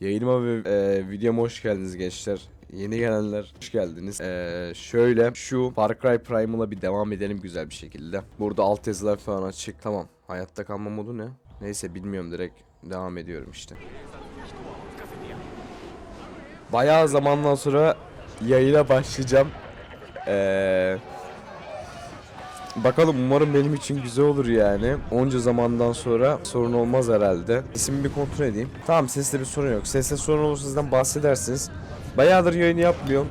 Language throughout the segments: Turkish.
Yayınıma ve e, videoma hoş geldiniz gençler. Yeni gelenler hoş geldiniz. E, şöyle şu Far Cry Primal'a bir devam edelim güzel bir şekilde. Burada alt yazılar falan açık. Tamam. Hayatta kalma modu ne? Neyse bilmiyorum direkt devam ediyorum işte. Bayağı zamandan sonra yayına başlayacağım. Eee Bakalım umarım benim için güzel olur yani. Onca zamandan sonra sorun olmaz herhalde. Sesimi bir kontrol edeyim. Tamam seste bir sorun yok. Seste sorun olursa sizden bahsedersiniz. Bayağıdır yayını yapmıyorum.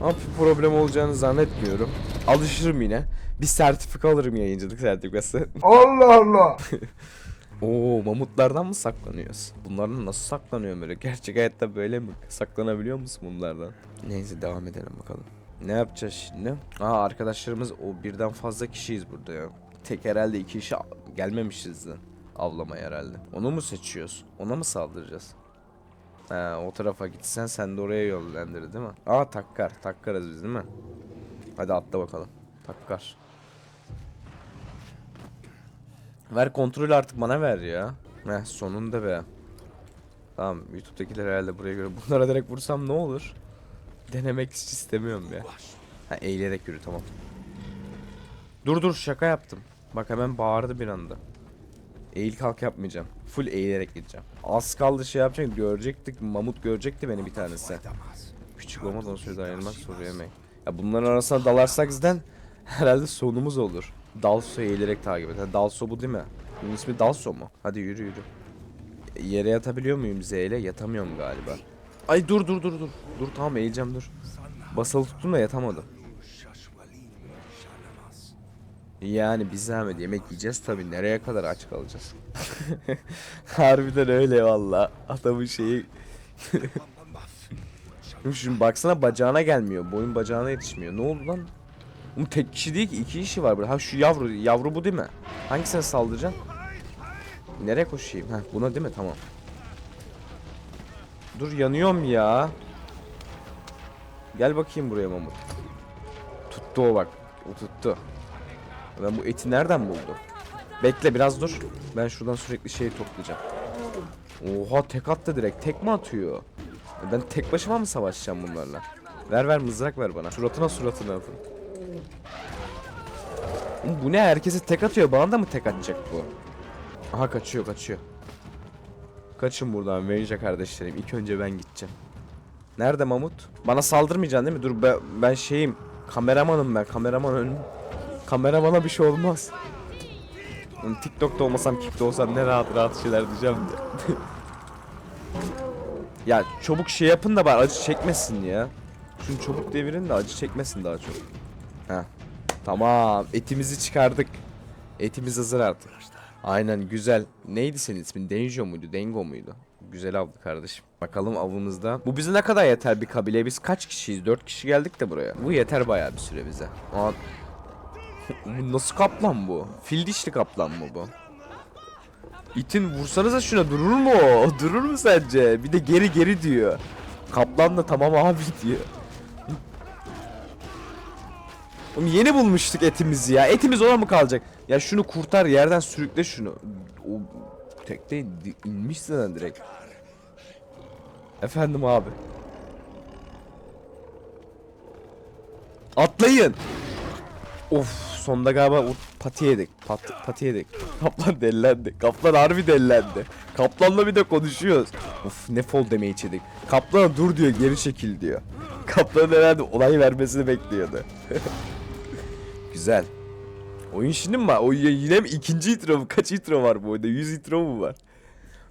Ama bir problem olacağını zannetmiyorum. Alışırım yine. Bir sertifika alırım yayıncılık sertifikası. Allah Allah. Oo mamutlardan mı saklanıyoruz? Bunlardan nasıl saklanıyor böyle? Gerçek hayatta böyle mi? Saklanabiliyor musun bunlardan? Neyse devam edelim bakalım. Ne yapacağız şimdi? Aa arkadaşlarımız o birden fazla kişiyiz burada ya. Tek herhalde iki kişi gelmemişiz de. Avlamaya herhalde. Onu mu seçiyoruz? Ona mı saldıracağız? Ha, o tarafa gitsen sen de oraya yönlendir değil mi? Aa takkar. Takkarız biz değil mi? Hadi atla bakalım. Takkar. Ver kontrolü artık bana ver ya. Heh sonunda be. Tamam YouTube'dakiler herhalde buraya göre. Bunlara direkt vursam ne olur? Denemek hiç istemiyorum ya. Ha eğilerek yürü tamam. Dur dur şaka yaptım. Bak hemen bağırdı bir anda. Eğil kalk yapmayacağım. Full eğilerek gideceğim. Az kaldı şey yapacak görecektik. Mamut görecekti beni bir tanesi. Küçük olmadan süre dayanmak soru yemek. Ya bunların arasına dalarsak zaten herhalde sonumuz olur. Dalso eğilerek takip et. Ha, Dalso bu değil mi? Bunun ismi Dalso mu? Hadi yürü yürü. Yere yatabiliyor muyum Z ile? Yatamıyorum galiba. Ay dur dur dur dur. Dur tamam eğileceğim dur. Basılı tuttum da yatamadım. Yani biz zahmet yemek yiyeceğiz tabi nereye kadar aç kalacağız. Harbiden öyle valla. Adamın şeyi Şimdi baksana bacağına gelmiyor. Boyun bacağına yetişmiyor. Ne oldu lan? Oğlum tek kişi değil ki iki kişi var burada. Ha şu yavru, yavru bu değil mi? Hangisine saldıracaksın? Nereye koşayım? Ha buna değil mi? Tamam. Dur yanıyorum ya. Gel bakayım buraya Mamut. Tuttu o bak. O tuttu. Ben bu eti nereden buldum? Bekle biraz dur. Ben şuradan sürekli şeyi toplayacağım. Oha tek attı direkt. Tek mi atıyor? Ben tek başıma mı savaşacağım bunlarla? Ver ver mızrak ver bana. Suratına suratına atın. Bu ne herkese tek atıyor. Bana da mı tek atacak bu? Aha kaçıyor kaçıyor. Kaçın buradan Venja kardeşlerim. İlk önce ben gideceğim. Nerede Mamut? Bana saldırmayacaksın değil mi? Dur ben, ben şeyim. Kameramanım ben. Kameraman önüm. Kameramana bir şey olmaz. TikTok'ta olmasam, Kick'te olsam ne rahat rahat şeyler diyeceğim de. ya çabuk şey yapın da bari acı çekmesin ya. Şunu çabuk devirin de acı çekmesin daha çok. Heh. Tamam. Etimizi çıkardık. Etimiz hazır artık. Aynen güzel. Neydi senin ismin? Denjo muydu? Dengo muydu? Güzel avdı kardeşim. Bakalım avımızda. Bu bize ne kadar yeter bir kabile? Biz kaç kişiyiz? 4 kişi geldik de buraya. Bu yeter bayağı bir süre bize. Aa, nasıl kaplan bu? Fil dişli kaplan mı bu? İtin vursanıza şuna durur mu? Durur mu sence? Bir de geri geri diyor. Kaplan da tamam abi diyor. Oğlum yeni bulmuştuk etimizi ya. Etimiz ona mı kalacak? Ya şunu kurtar yerden sürükle şunu. O indi- inmiş zaten direkt. Efendim abi. Atlayın. Of sonda galiba pati yedik. Pat, pati yedik. Kaplan delilendi. Kaplan harbi delilendi. Kaplanla bir de konuşuyoruz. Of ne fall demeyi yedik. Kaplan dur diyor geri çekil diyor. Kaplan herhalde olay vermesini bekliyordu. Güzel. Oyun şimdi mi var? O yine mi ikinci intro mu? Kaç intro var bu oyunda? 100 intro mu var?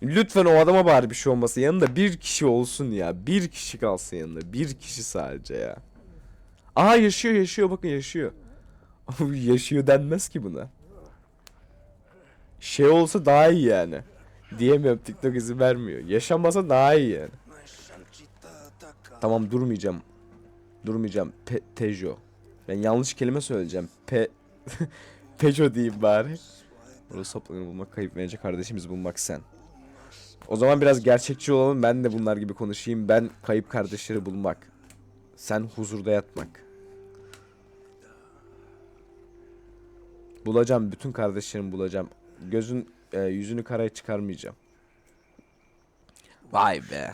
Lütfen o adama bari bir şey olmasın. Yanında bir kişi olsun ya. Bir kişi kalsın yanında. Bir kişi sadece ya. Aa yaşıyor yaşıyor bakın yaşıyor. yaşıyor denmez ki buna. Şey olsa daha iyi yani. Diyemiyorum TikTok izin vermiyor. Yaşamasa daha iyi yani. Tamam durmayacağım. Durmayacağım. Pe Tejo. Ben yanlış kelime söyleyeceğim. Pe Pejo diyeyim bari. Burada saplanı bulmak, kayıp verecek kardeşimiz bulmak sen. O zaman biraz gerçekçi olalım. Ben de bunlar gibi konuşayım. Ben kayıp kardeşleri bulmak. Sen huzurda yatmak. Bulacağım. Bütün kardeşlerimi bulacağım. Gözün e, yüzünü karaya çıkarmayacağım. Vay be.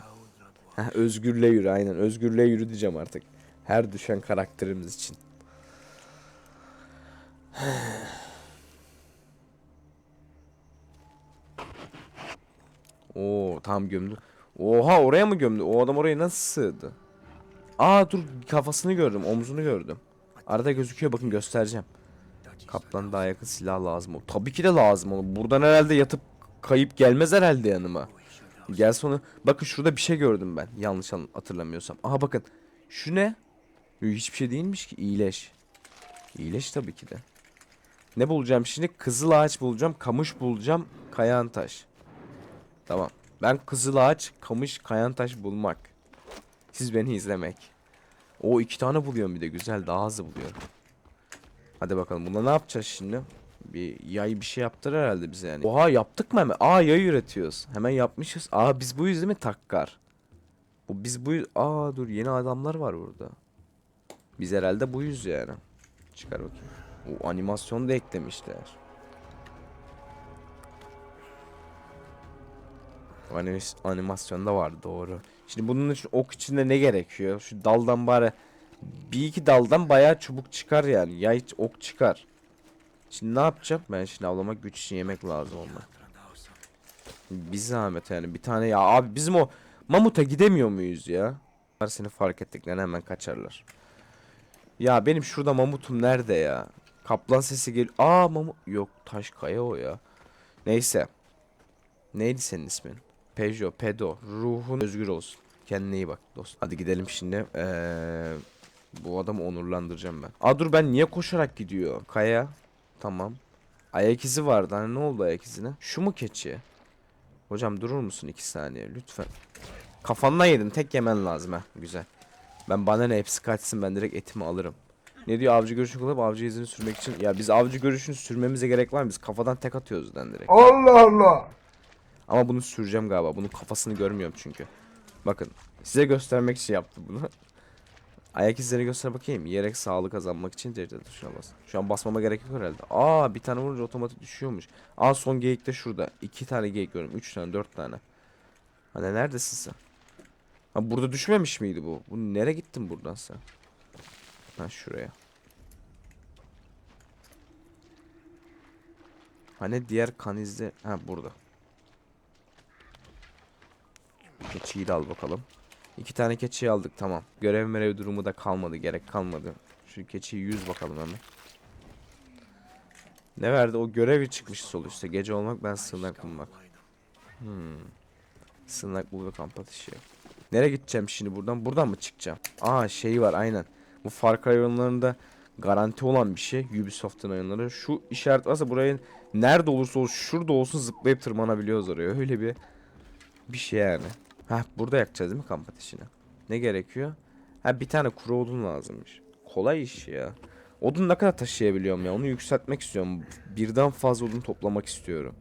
Heh, özgürle yürü aynen. Özgürle yürü diyeceğim artık. Her düşen karakterimiz için. Oo tam gömdü. Oha oraya mı gömdü? O adam oraya nasıl sığdı? Aa dur kafasını gördüm, omzunu gördüm. Arada gözüküyor bakın göstereceğim. Kaplan daha yakın silah lazım. o. Tabii ki de lazım onu. Buradan herhalde yatıp kayıp gelmez herhalde yanıma. Gel sonra bakın şurada bir şey gördüm ben. Yanlış an- hatırlamıyorsam. Aha bakın. Şu ne? Hiçbir şey değilmiş ki. İyileş. İyileş tabii ki de. Ne bulacağım şimdi? Kızıl ağaç bulacağım. Kamış bulacağım. Kayan taş. Tamam. Ben kızıl ağaç, kamış, kayan taş bulmak. Siz beni izlemek. O iki tane buluyorum bir de güzel. Daha hızlı buluyorum. Hadi bakalım. Bunda ne yapacağız şimdi? Bir yay bir şey yaptır herhalde bize yani. Oha yaptık mı hemen? Aa yay üretiyoruz. Hemen yapmışız. Aa biz buyuz değil mi takkar? Bu biz buyuz. Aa dur yeni adamlar var burada. Biz herhalde buyuz yani. Çıkar bakayım. O animasyon da eklemişler. Animas- animasyonda var doğru. Şimdi bunun için ok içinde ne gerekiyor? Şu daldan bari bir iki daldan bayağı çubuk çıkar yani. Yay ok çıkar. Şimdi ne yapacağım? Ben şimdi avlama güç için yemek lazım onunla. Bir zahmet yani bir tane ya abi bizim o mamuta gidemiyor muyuz ya? Seni fark ettiklerine hemen kaçarlar. Ya benim şurada mamutum nerede ya? Kaplan sesi gel. Aa mamut yok taş kaya o ya. Neyse. Neydi senin ismin? Peugeot, Pedo. Ruhun özgür olsun. Kendine iyi bak dost. Hadi gidelim şimdi. Ee, bu adamı onurlandıracağım ben. Aa dur ben niye koşarak gidiyor? Kaya. Tamam. Ayak izi vardı. Hani ne oldu ayak izine? Şu mu keçi? Hocam durur musun iki saniye lütfen. Kafandan yedin. Tek yemen lazım ha. Güzel. Ben bana ne hepsi kaçsın ben direkt etimi alırım. Ne diyor avcı görüşünü kullanıp avcı izini sürmek için. Ya biz avcı görüşünü sürmemize gerek var mı? Biz kafadan tek atıyoruz den direkt. Allah Allah. Ama bunu süreceğim galiba. Bunun kafasını görmüyorum çünkü. Bakın. Size göstermek için yaptım bunu. Ayak izlerini göster bakayım. Yiyerek sağlık kazanmak için derece tuşuna bas. Şu an basmama gerek yok herhalde. Aa bir tane vurunca otomatik düşüyormuş. Aa son geyik de şurada. İki tane geyik görüyorum. Üç tane dört tane. Hani neredesin sen? Ha burada düşmemiş miydi bu? Bu nereye gittin buradan sen? Ha şuraya. Hani diğer kan izle... Ha burada. Keçiyi de al bakalım. İki tane keçiyi aldık tamam. Görev merev durumu da kalmadı. Gerek kalmadı. Şu keçiyi yüz bakalım hemen. Ne verdi? O görevi çıkmış sol üstte. Gece olmak ben sığınak bulmak. Hmm. Sığınak bul ve kamp ateşi. Nereye gideceğim şimdi buradan? Buradan mı çıkacağım? Aa şey var aynen. Bu Far Cry oyunlarında garanti olan bir şey. Ubisoft'un oyunları. Şu işaret varsa buraya nerede olursa olsun şurada olsun zıplayıp tırmanabiliyoruz oraya. Öyle bir bir şey yani. Ha burada yakacağız değil mi kamp ateşini? Ne gerekiyor? Ha bir tane kuru odun lazımmış. Kolay iş ya. Odun ne kadar taşıyabiliyorum ya? Onu yükseltmek istiyorum. Birden fazla odun toplamak istiyorum.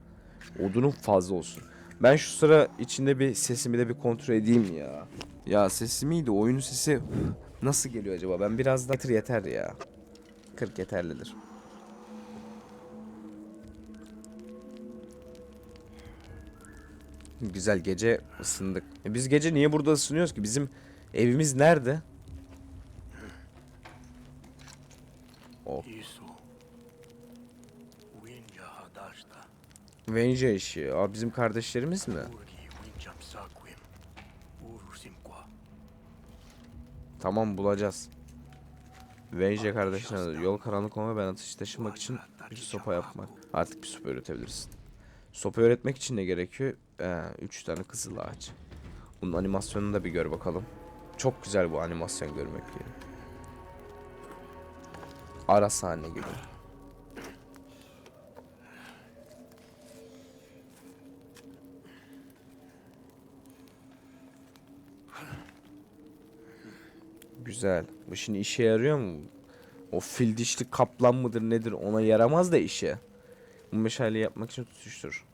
Odunun fazla olsun. Ben şu sıra içinde bir sesimi de bir kontrol edeyim ya. Ya sesi miydi? Oyunun sesi Nasıl geliyor acaba? Ben biraz daha 40 yeter ya. 40 yeterlidir. Güzel gece ısındık. E biz gece niye burada ısınıyoruz ki? Bizim evimiz nerede? Oh. Venge işi. Aa, bizim kardeşlerimiz mi? Tamam bulacağız. Venja kardeşler yol karanlık olma ben ateş taşımak için bir sopa yapmak. Artık bir sopa üretebilirsin. Sopa üretmek için ne gerekiyor? Ee, üç tane kızıl ağaç. Bunun animasyonunu da bir gör bakalım. Çok güzel bu animasyon görmek diye. Ara sahne gibi. Güzel. Bu şimdi işe yarıyor mu? O fil dişli kaplan mıdır nedir ona yaramaz da işe. Bu meşaleyi yapmak için tutuştur.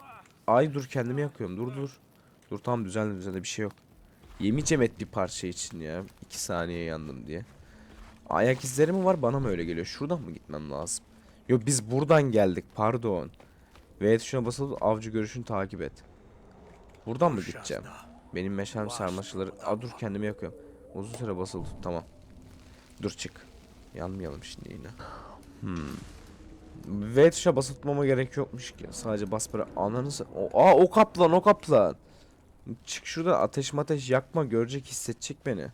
Ay dur kendimi yakıyorum dur dur. Dur tamam düzenli düzenli bir şey yok. Yemeyeceğim et bir parça için ya. 2 saniye yandım diye. Ayak izleri mi var bana mı öyle geliyor? Şuradan mı gitmem lazım? Yok biz buradan geldik pardon. V tuşuna basılı avcı görüşünü takip et. Buradan mı gideceğim? Benim meşalem sarmaşıkları... Aa dur kendimi yakıyorum. Uzun süre basılı tut tamam. Dur çık. Yanmayalım şimdi yine. Hmm. V tuşa basıtmama gerek yokmuş ki. Sadece bas bırak. Ananı Aa o kaplan o kaplan. Çık şurada ateş mateş yakma görecek hissedecek beni.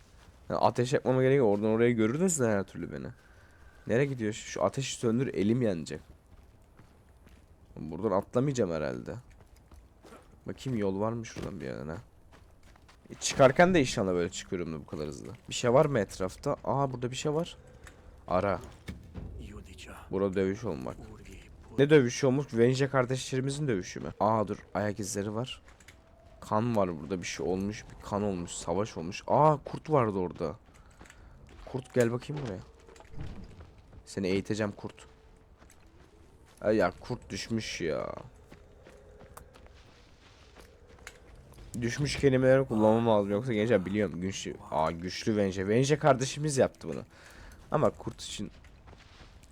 Yani ateş yakmama gerek yok. Oradan oraya görür de her türlü beni. Nereye gidiyor? Şu ateşi söndür elim yanacak. Buradan atlamayacağım herhalde. Bakayım yol var mı şuradan bir yana? E, çıkarken de inşallah böyle çıkıyorum da bu kadar hızlı. Bir şey var mı etrafta? Aa burada bir şey var. Ara. Burada dövüş olmak. Ne dövüşü olmuş? Venge kardeşlerimizin dövüşü mü? Aa dur ayak izleri var. Kan var burada bir şey olmuş. Bir kan olmuş. Savaş olmuş. Aa kurt vardı orada. Kurt gel bakayım buraya. Seni eğiteceğim kurt. Ay ya kurt düşmüş ya. Düşmüş kelimeleri kullanmam lazım yoksa gençler biliyorum güçlü. Aa güçlü Venge. Venge kardeşimiz yaptı bunu. Ama kurt için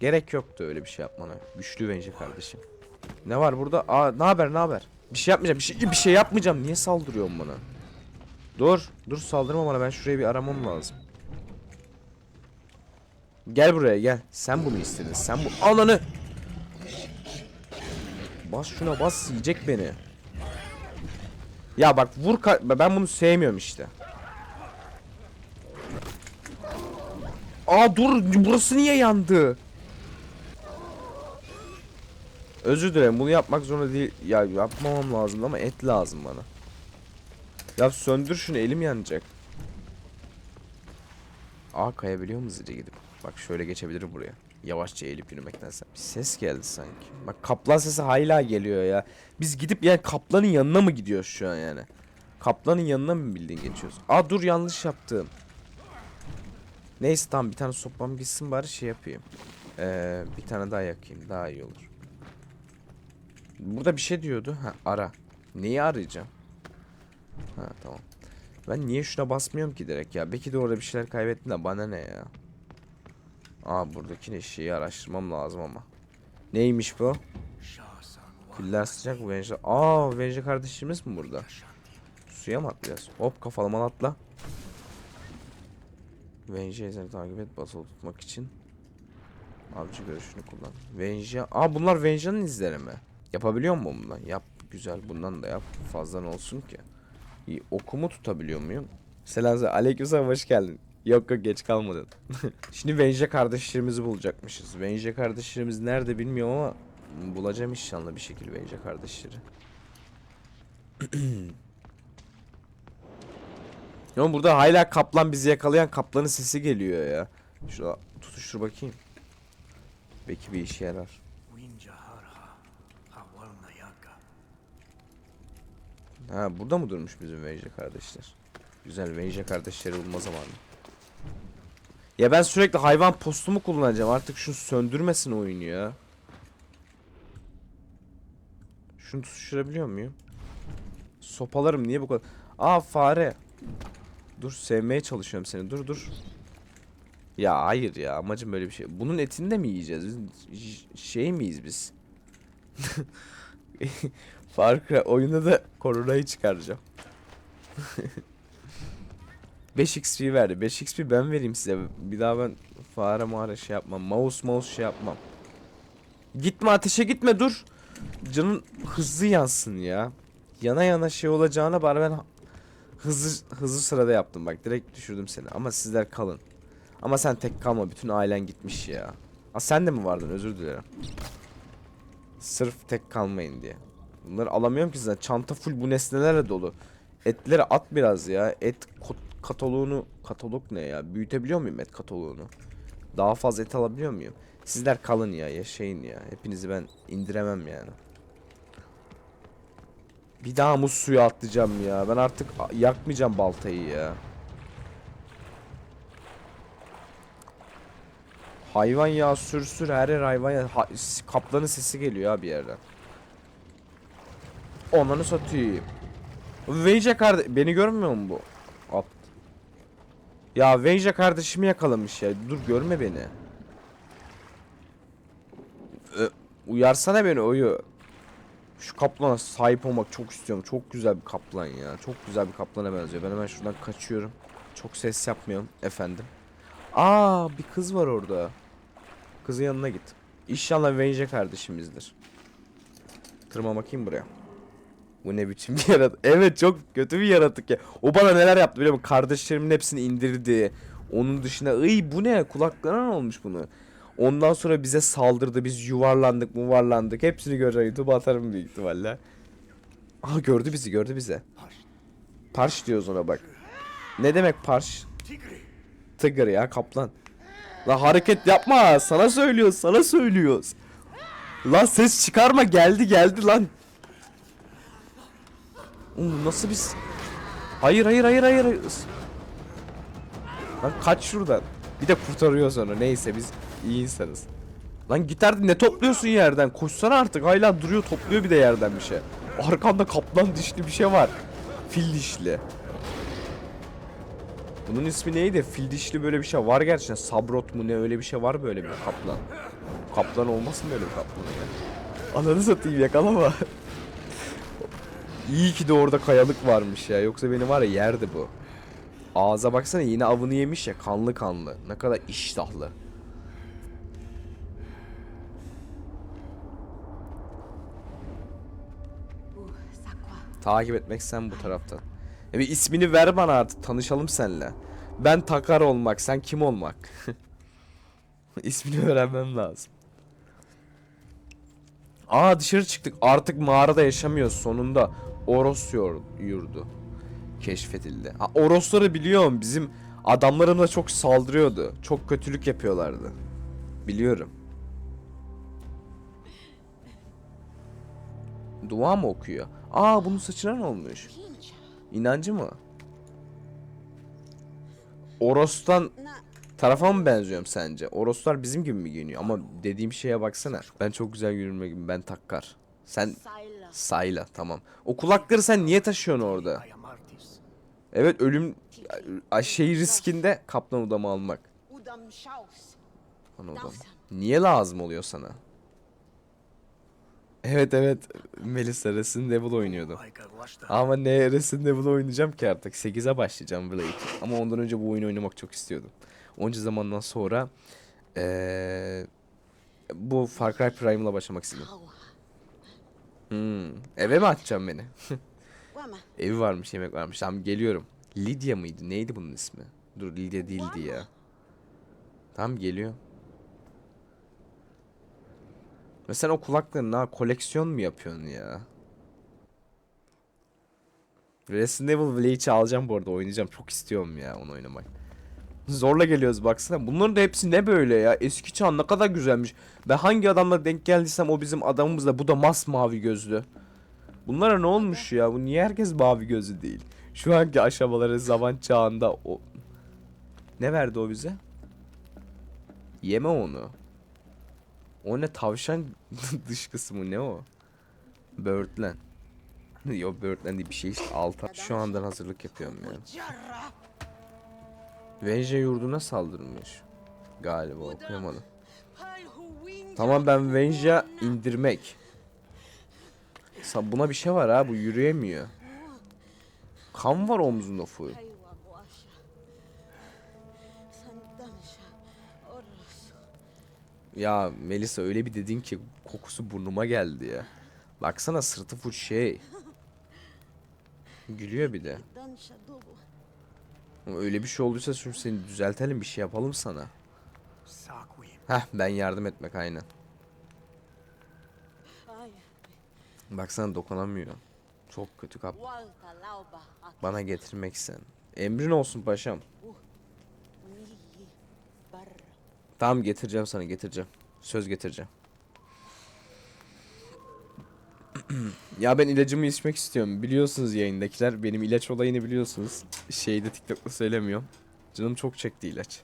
Gerek yoktu öyle bir şey yapmana. Güçlü Venge kardeşim. Ne var burada? Aa ne haber ne haber? Bir şey yapmayacağım. Bir şey, bir şey yapmayacağım. Niye saldırıyorsun bana? Dur. Dur saldırma bana. Ben şurayı bir aramam lazım. Gel buraya gel. Sen bunu istedin. Sen bu ananı. Bas şuna bas yiyecek beni. Ya bak vur ben bunu sevmiyorum işte. Aa dur burası niye yandı? Özür dilerim bunu yapmak zorunda değil. Ya yapmamam lazım ama et lazım bana. Ya söndür şunu elim yanacak. Aa kayabiliyor mu gidip? Bak şöyle geçebilirim buraya. Yavaşça eğilip yürümektense. Bir ses geldi sanki. Bak kaplan sesi hala geliyor ya. Biz gidip yani kaplanın yanına mı gidiyoruz şu an yani? Kaplanın yanına mı bildiğin geçiyoruz? Aa dur yanlış yaptım. Neyse tamam bir tane sopam gitsin bari şey yapayım. Ee, bir tane daha yakayım daha iyi olur. Burada bir şey diyordu. Ha ara. Neyi arayacağım? Ha tamam. Ben niye şuna basmıyorum ki direkt ya? Belki de orada bir şeyler kaybettim de bana ne ya? Aa buradaki ne şeyi araştırmam lazım ama. Neymiş bu? Küller sıcak Venja. Aa Venja kardeşimiz mi burada? Suya mı atlayacağız? Hop kafalama atla. Venja izleri takip et basılı tutmak için. Avcı görüşünü kullan. Venja. Aa bunlar Venja'nın izleri mi? Yapabiliyor mu bundan? Yap. Güzel bundan da yap. Fazla olsun ki? İyi, okumu tutabiliyor muyum? Selam aleykümselam hoş geldin. Yok yok geç kalmadın. Şimdi Venja kardeşlerimizi bulacakmışız. Venja kardeşlerimiz nerede bilmiyorum ama bulacağım inşallah bir şekilde Venja kardeşleri. Ama burada hala kaplan bizi yakalayan kaplanın sesi geliyor ya. Şurada tutuştur bakayım. Belki bir işe yarar. Ha burada mı durmuş bizim Venja kardeşler? Güzel Venja kardeşleri bulma zamanı. Ya ben sürekli hayvan postumu kullanacağım. Artık şunu söndürmesin oyunu ya. Şunu tutuşturabiliyor muyum? Sopalarım niye bu kadar? Aa fare. Dur sevmeye çalışıyorum seni. Dur dur. Ya hayır ya amacım böyle bir şey. Bunun etini de mi yiyeceğiz? Biz şey miyiz biz? Far oyunda da koronayı çıkaracağım. 5 XP verdi. 5 XP ben vereyim size. Bir daha ben fare mağara şey yapmam. Mouse mouse şey yapmam. Gitme ateşe gitme dur. Canın hızlı yansın ya. Yana yana şey olacağına bari ben hızlı hızlı sırada yaptım bak direkt düşürdüm seni ama sizler kalın. Ama sen tek kalma bütün ailen gitmiş ya. Aa sen de mi vardın özür dilerim. Sırf tek kalmayın diye. Bunları alamıyorum ki zaten çanta full bu nesnelerle dolu. Etleri at biraz ya. Et ko- kataloğunu katalog ne ya? Büyütebiliyor muyum et kataloğunu? Daha fazla et alabiliyor muyum? Sizler kalın ya yaşayın ya. Hepinizi ben indiremem yani. Bir daha muz suya atlayacağım ya. Ben artık yakmayacağım baltayı ya. Hayvan ya sür sür her yer hayvan ya. Ha- kaplanın sesi geliyor ya bir yerden. Onları satayım. Veyce kardeş beni görmüyor mu bu? Ya Veyce kardeşimi yakalamış ya. Dur görme beni. Ö, uyarsana beni oyu. Şu kaplana sahip olmak çok istiyorum. Çok güzel bir kaplan ya. Çok güzel bir kaplana benziyor. Ben hemen şuradan kaçıyorum. Çok ses yapmıyorum efendim. Aa bir kız var orada. Kızın yanına git. İnşallah Venge kardeşimizdir. Tırma bakayım buraya. Bu ne biçim bir yaratık. Evet çok kötü bir yaratık ya. O bana neler yaptı biliyor musun? Kardeşlerimin hepsini indirdi. Onun dışında ıy bu ne? Kulaklarına ne olmuş bunu? Ondan sonra bize saldırdı. Biz yuvarlandık muvarlandık. Hepsini göreceğim. YouTube'a atarım büyük ihtimalle. Aha gördü bizi gördü bize. Parş diyoruz ona bak. Ne demek parş? Tigger ya kaplan. La hareket yapma. Sana söylüyoruz sana söylüyoruz. Lan ses çıkarma geldi geldi lan. Oğlum nasıl biz... Hayır hayır hayır hayır. Lan kaç şuradan. Bir de kurtarıyor sonra. Neyse biz iyi insanız. Lan git artık ne topluyorsun yerden? Koşsana artık. Hala duruyor topluyor bir de yerden bir şey. Arkanda kaplan dişli bir şey var. Fil dişli. Bunun ismi neydi? Fil dişli böyle bir şey var gerçekten. Sabrot mu ne öyle bir şey var böyle bir kaplan. Kaplan olmasın böyle bir kaplan ya. Ananı satayım yakalama. İyi ki de orada kayalık varmış ya. Yoksa beni var ya yerdi bu. Ağza baksana yine avını yemiş ya kanlı kanlı. Ne kadar iştahlı. Takip etmek sen bu taraftan. E bir ismini ver bana artık tanışalım seninle. Ben Takar olmak, sen kim olmak? İsmini öğrenmem lazım. Aa dışarı çıktık. Artık mağarada yaşamıyoruz sonunda. Oros yurdu keşfedildi. Ha, Orosları biliyorum. Bizim adamlarımla çok saldırıyordu. Çok kötülük yapıyorlardı. Biliyorum. Dua mı okuyor? Aa bunun saçına olmuş? İnancı mı? Oros'tan tarafa mı benziyorum sence? Oroslar bizim gibi mi giyiniyor? Ama dediğim şeye baksana. Ben çok güzel giyinme gibi. Ben takkar. Sen sayla tamam. O kulakları sen niye taşıyorsun orada? Evet ölüm şey riskinde kaplan udamı almak. Lan udam. Niye lazım oluyor sana? Evet evet Melissa Resident Evil oynuyordu. Ama ne Resident Evil oynayacağım ki artık 8'e başlayacağım Blade. Ama ondan önce bu oyunu oynamak çok istiyordum. Onca zamandan sonra eee, bu Far Cry Prime'la başlamak istedim. Hmm, eve mi atacağım beni? Evi varmış, yemek varmış. Tamam geliyorum. Lydia mıydı? Neydi bunun ismi? Dur Lydia değildi ya. Tamam geliyor. Ve sen o kulaklarını ha koleksiyon mu yapıyorsun ya? Resident Evil Village'i alacağım bu arada oynayacağım. Çok istiyorum ya onu oynamak. Zorla geliyoruz baksana. Bunların da hepsi ne böyle ya? Eski çağ ne kadar güzelmiş. Ben hangi adamla denk geldiysem o bizim adamımız da bu da masmavi gözlü. Bunlara ne olmuş ya? Bu niye herkes mavi gözlü değil? Şu anki aşamaları zaman çağında o... Ne verdi o bize? Yeme onu. O ne tavşan dış kısmı ne o? Birdland. Yok Birdland değil bir şey işte alta. Şu andan hazırlık yapıyorum ya. Venje yurduna saldırmış. Galiba okuyamadım. Tamam ben Venja indirmek. Buna bir şey var ha bu yürüyemiyor. Kan var omzunda full. Ya Melisa öyle bir dedin ki kokusu burnuma geldi ya. Baksana sırtı full şey. Gülüyor bir de. Öyle bir şey olduysa şimdi seni düzeltelim bir şey yapalım sana. Heh ben yardım etmek aynen. Ay. Baksana dokunamıyor. Çok kötü kap. Bana getirmek sen. Emrin olsun paşam. Barra. Tamam getireceğim sana getireceğim. Söz getireceğim. Ya ben ilacımı içmek istiyorum. Biliyorsunuz yayındakiler. Benim ilaç olayını biliyorsunuz. Şeyde TikTok'ta söylemiyorum. Canım çok çekti ilaç.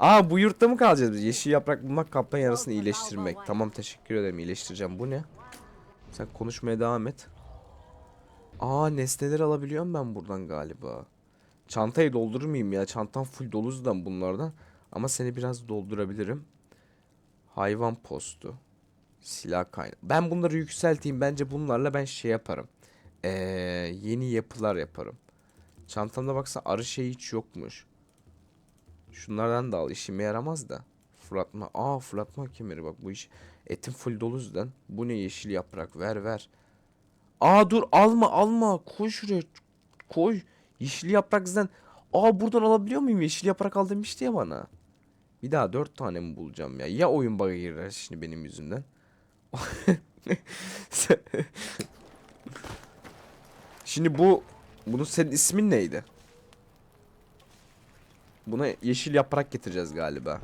Aa bu yurtta mı kalacağız biz? Yeşil yaprak bulmak kaplan yarasını iyileştirmek. Tamam teşekkür ederim iyileştireceğim. Bu ne? Sen konuşmaya devam et. Aa nesneler alabiliyorum ben buradan galiba. Çantayı doldurur muyum ya? Çantam full doluzudan bunlardan. Ama seni biraz doldurabilirim. Hayvan postu. Silah kaynağı. Ben bunları yükselteyim. Bence bunlarla ben şey yaparım. Ee, yeni yapılar yaparım. Çantamda baksa arı şey hiç yokmuş. Şunlardan da al. işime yaramaz da. Fırlatma. Aa fırlatma kemeri bak bu iş. Etim full dolu yüzden. Bu ne yeşil yaprak ver ver. Aa dur alma alma. Koy şuraya. Koy. Yeşil yaprak zaten. Aa buradan alabiliyor muyum? Yeşil yaprak al demişti ya bana. Bir daha dört tane mi bulacağım ya? Ya oyun bug'a girer şimdi benim yüzümden. şimdi bu bunun senin ismin neydi? Buna yeşil yaprak getireceğiz galiba.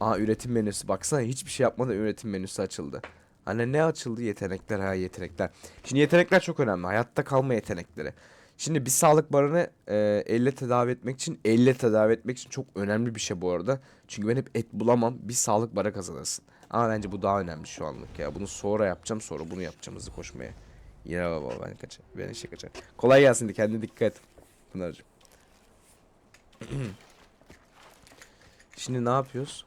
Aa üretim menüsü. Baksana hiçbir şey yapmadan üretim menüsü açıldı. Hani ne açıldı? Yetenekler ha yetenekler. Şimdi yetenekler çok önemli. Hayatta kalma yetenekleri. Şimdi bir sağlık barını e, elle tedavi etmek için elle tedavi etmek için çok önemli bir şey bu arada. Çünkü ben hep et bulamam. Bir sağlık barı kazanırsın. Ama bence bu daha önemli şu anlık ya. Bunu sonra yapacağım sonra bunu yapacağım hızlı koşmaya. Ya baba ben kaçar. Ben işe kaçar. Kolay gelsin de kendine dikkat. Pınar'cığım. Şimdi ne yapıyoruz?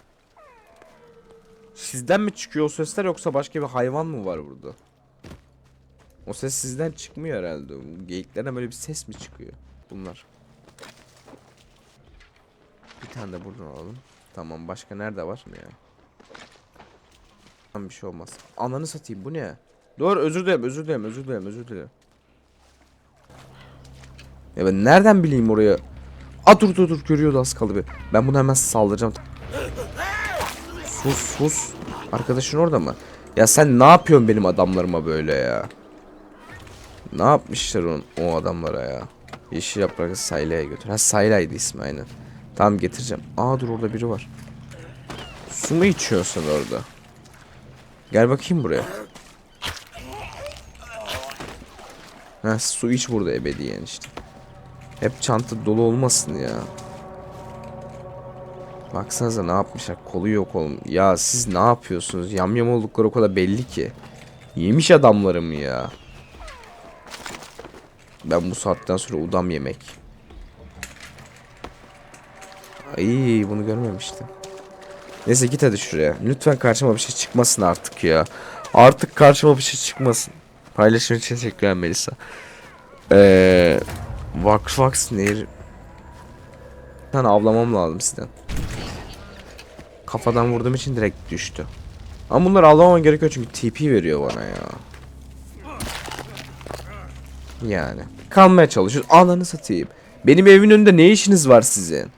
Sizden mi çıkıyor o sesler yoksa başka bir hayvan mı var burada? O ses sizden çıkmıyor herhalde. Bu Geyiklerden böyle bir ses mi çıkıyor? Bunlar. Bir tane de buradan alalım. Tamam başka nerede var mı ya? Tamam bir şey olmaz. Ananı satayım bu ne? Dur özür dilerim özür dilerim özür dilerim özür dilerim. Ya ben nereden bileyim oraya? Aa dur dur dur görüyordu az kaldı bir. Ben bunu hemen saldıracağım. Sus sus. Arkadaşın orada mı? Ya sen ne yapıyorsun benim adamlarıma böyle ya? Ne yapmışlar on, o adamlara ya? Yeşil yaprakı Sayla'ya götür. Ha Sayla'ydı ismi aynen. Tamam getireceğim. Aa dur orada biri var. Su mu içiyorsun orada? Gel bakayım buraya. Ha su iç burada ebediyen işte. Hep çanta dolu olmasın ya. Baksanıza ne yapmışlar. Kolu yok oğlum. Ya siz ne yapıyorsunuz? Yamyam oldukları o kadar belli ki. Yemiş adamlarım ya. Ben bu saatten sonra udam yemek. Ay bunu görmemiştim. Neyse git hadi şuraya. Lütfen karşıma bir şey çıkmasın artık ya. Artık karşıma bir şey çıkmasın. Paylaşım için teşekkürler Melisa. Eee... Vax Vax nehir... Bir tane avlamam lazım sizden. Kafadan vurduğum için direkt düştü. Ama bunları avlamam gerekiyor çünkü TP veriyor bana ya. Yani. Kalmaya çalışıyoruz. Ananı satayım. Benim evimin önünde ne işiniz var sizin?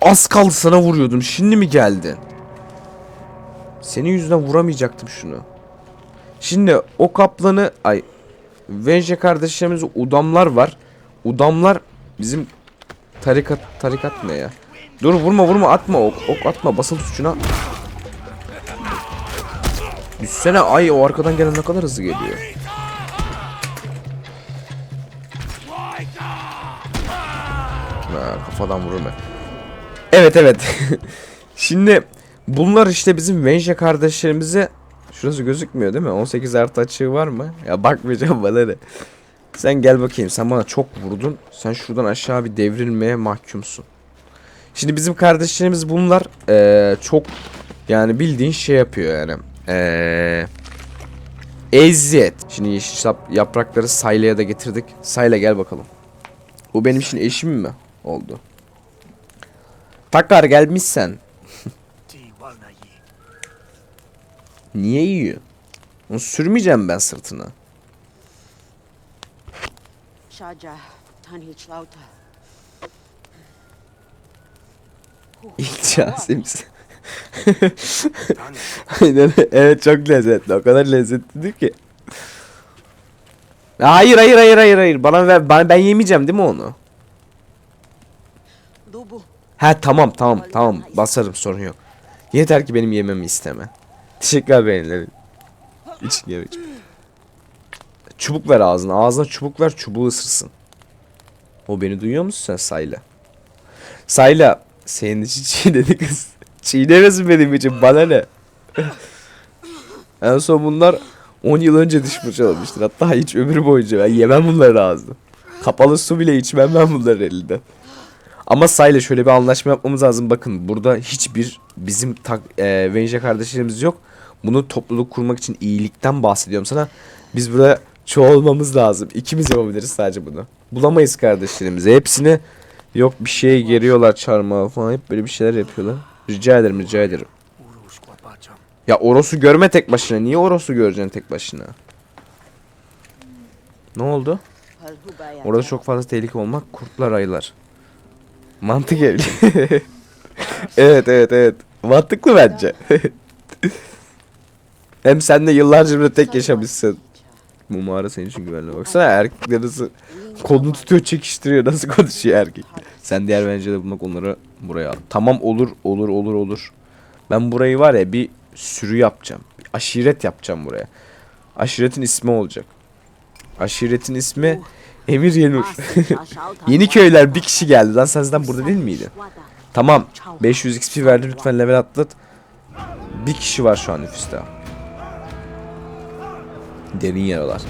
Az kaldı sana vuruyordum. Şimdi mi geldin? Senin yüzünden vuramayacaktım şunu. Şimdi o kaplanı ay Venje kardeşlerimizde udamlar var. Udamlar bizim tarikat tarikat ne ya? Dur vurma vurma atma ok, ok atma basılı tuşuna. Düşsene ay o arkadan gelen ne kadar hızlı geliyor. Ha, kafadan vurur mu? Evet evet. Şimdi bunlar işte bizim Venja kardeşlerimize Şurası gözükmüyor değil mi? 18 artı açığı var mı? Ya bakmayacağım bana ne. Sen gel bakayım. Sen bana çok vurdun. Sen şuradan aşağı bir devrilmeye mahkumsun. Şimdi bizim kardeşlerimiz bunlar eee, çok yani bildiğin şey yapıyor yani. Eee eziyet. Şimdi yeşil yap- yaprakları Sayla'ya da getirdik. Sayla gel bakalım. Bu benim için eşim mi oldu? Takar gelmişsen. Niye yiyor? Onu sürmeyeceğim ben sırtına. İlk Yasim'sin. Tan Aynen evet çok lezzetli. O kadar lezzetli ki. Hayır hayır hayır hayır hayır. Bana ver. Ben, ben yemeyeceğim değil mi onu? Dubu. He tamam tamam tamam. Basarım sorun yok. Yeter ki benim yememi isteme. Teşekkürler beğenilerin. İç yemek. Çubuk ver ağzına. Ağzına çubuk ver çubuğu ısırsın. O beni duyuyor musun sen Sayla? Sayla senin için çiğnedi kız. Çiğnemesin benim için bana ne? en son bunlar 10 yıl önce diş fırçalamıştır. Hatta hiç ömür boyunca ben yemem bunları ağzına. Kapalı su bile içmem ben bunların elinden. Ama Say'la şöyle bir anlaşma yapmamız lazım. Bakın burada hiçbir bizim tak, e, Venja kardeşlerimiz yok. Bunu topluluk kurmak için iyilikten bahsediyorum sana. Biz burada çoğalmamız lazım. İkimiz yapabiliriz sadece bunu. Bulamayız kardeşlerimizi. Hepsini yok bir şeye geriyorlar çarmıha falan. Hep böyle bir şeyler yapıyorlar. Rica ederim rica ederim. Ya Oros'u görme tek başına. Niye Oros'u göreceksin tek başına? Ne oldu? Orada çok fazla tehlike olmak kurtlar ayılar. Mantık evli. evet evet evet. Mantıklı bence. Hem sen de yıllarca burada tek yaşamışsın. Bu mağara senin için güvenli. Baksana erkekler nasıl kolunu tutuyor çekiştiriyor nasıl konuşuyor erkek. Sen diğer bence de bulmak onları buraya al. Tamam olur olur olur olur. Ben burayı var ya bir sürü yapacağım. Bir aşiret yapacağım buraya. Aşiretin ismi olacak. Aşiretin ismi Emir Yenur. Yeni köyler bir kişi geldi. Lan sen zaten burada değil miydi? Tamam. 500 XP verdi lütfen level atlat. Bir kişi var şu an nüfusta. Derin yaralar.